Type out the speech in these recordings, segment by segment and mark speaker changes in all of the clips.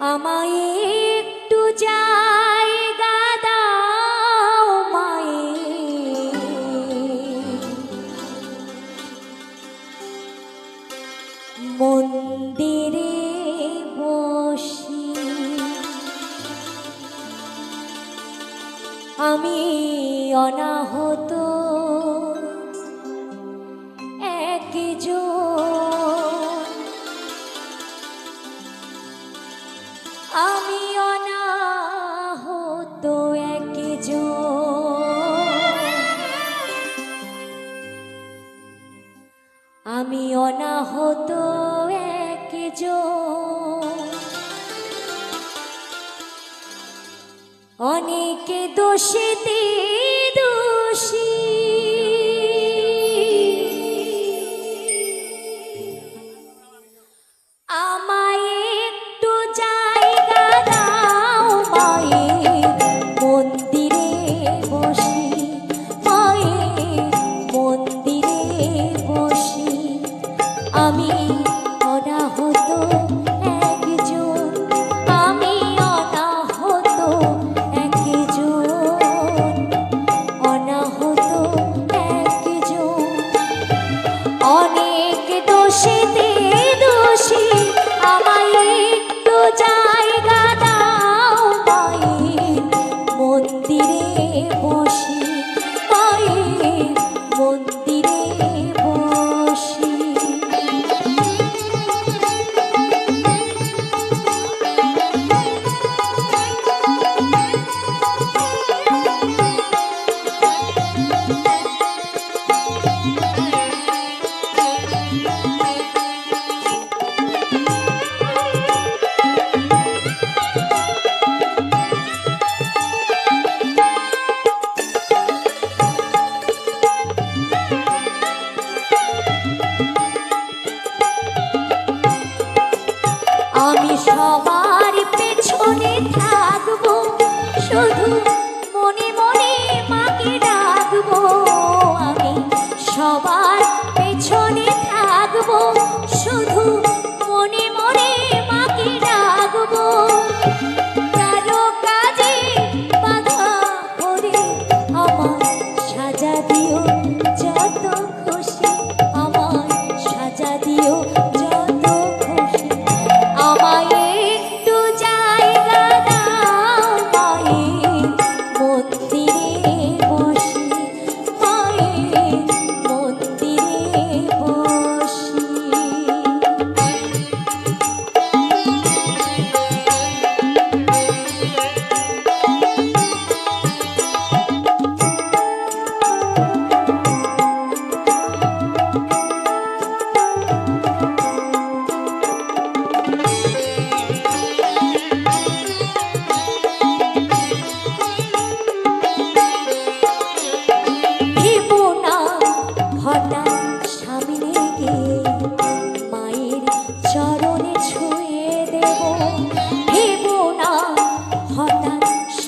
Speaker 1: আমায় একটু মায়ে। মন্দিরে আমি অনাহত আমি অনাহত একজন। আমি অনাহত অনেকে দোষে দোষী। বসি আমি বলব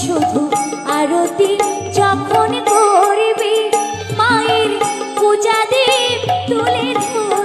Speaker 1: শুধু আরতি যখন করবি মায়ের পূজা দেব তুলে ধর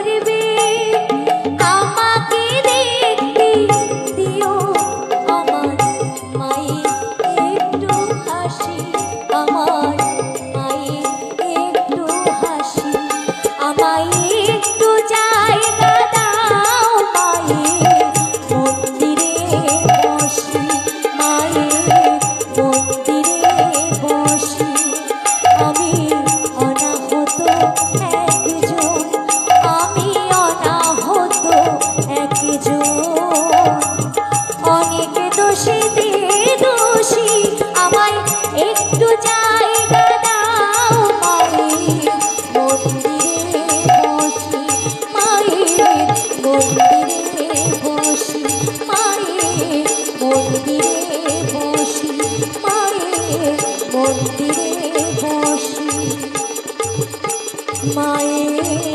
Speaker 1: মন্দিরে বসে। মায়ের